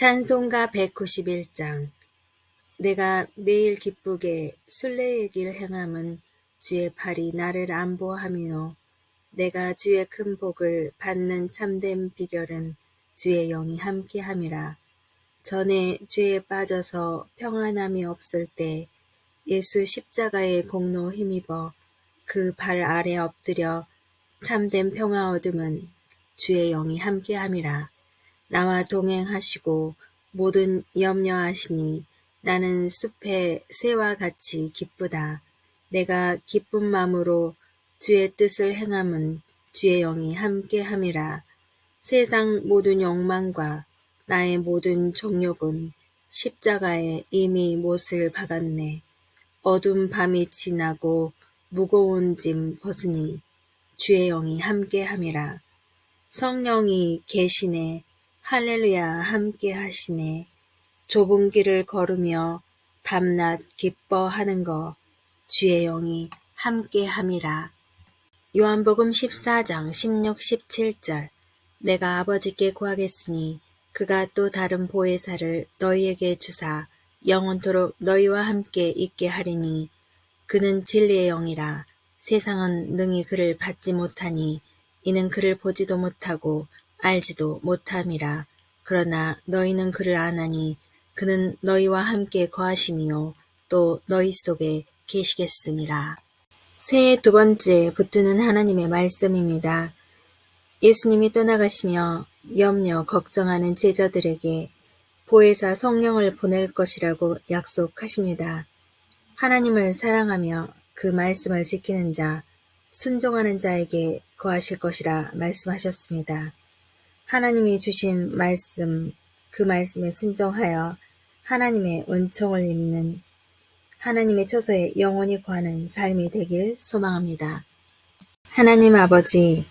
찬송가 191장. 내가 매일 기쁘게 순례의 길 행함은 주의 팔이 나를 안보함이요. 내가 주의 큰 복을 받는 참된 비결은 주의 영이 함께함이라. 전에 죄에 빠져서 평안함이 없을 때 예수 십자가의 공로 힘입어 그 발 아래 엎드려 참된 평화 얻음은 주의 영이 함께함이라 나와 동행하시고 모든 염려하시니 나는 숲의 새와 같이 기쁘다. 내가 기쁜 마음으로 주의 뜻을 행함은 주의 영이 함께함이라. 세상 모든 욕망과 나의 모든 정욕은 십자가에 이미 못을 박았네. 어두운 밤이 지나고 무거운 짐 벗으니 주의 영이 함께함이라. 성령이 계시네. 할렐루야 함께 하시네. 좁은 길을 걸으며 밤낮 기뻐하는 거 주의 영이 함께 함이라. 요한복음 14장 16, 17절 내가 아버지께 구하겠으니 그가 또 다른 보혜사를 너희에게 주사 영원토록 너희와 함께 있게 하리니 그는 진리의 영이라 세상은 능히 그를 받지 못하니 이는 그를 보지도 못하고 알지도 못함이라. 그러나 너희는 그를 아나니 그는 너희와 함께 거하심이요 또 너희 속에 계시겠음이라. 새해 두 번째 붙드는 하나님의 말씀입니다. 예수님이 떠나가시며 염려 걱정하는 제자들에게 보혜사 성령을 보낼 것이라고 약속하십니다. 하나님을 사랑하며 그 말씀을 지키는 자, 순종하는 자에게 거하실 것이라 말씀하셨습니다. 하나님이 주신 말씀, 그 말씀에 순종하여 하나님의 은총을 입는 하나님의 처소에 영원히 거하는 삶이 되길 소망합니다. 하나님 아버지,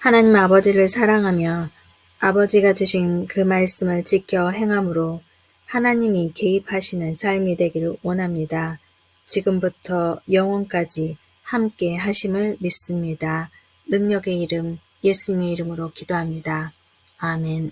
하나님 아버지를 사랑하며 아버지가 주신 그 말씀을 지켜 행함으로 하나님이 개입하시는 삶이 되기를 원합니다. 지금부터 영원까지 함께 하심을 믿습니다. 능력의 이름, 예수님의 이름으로 기도합니다. 아멘.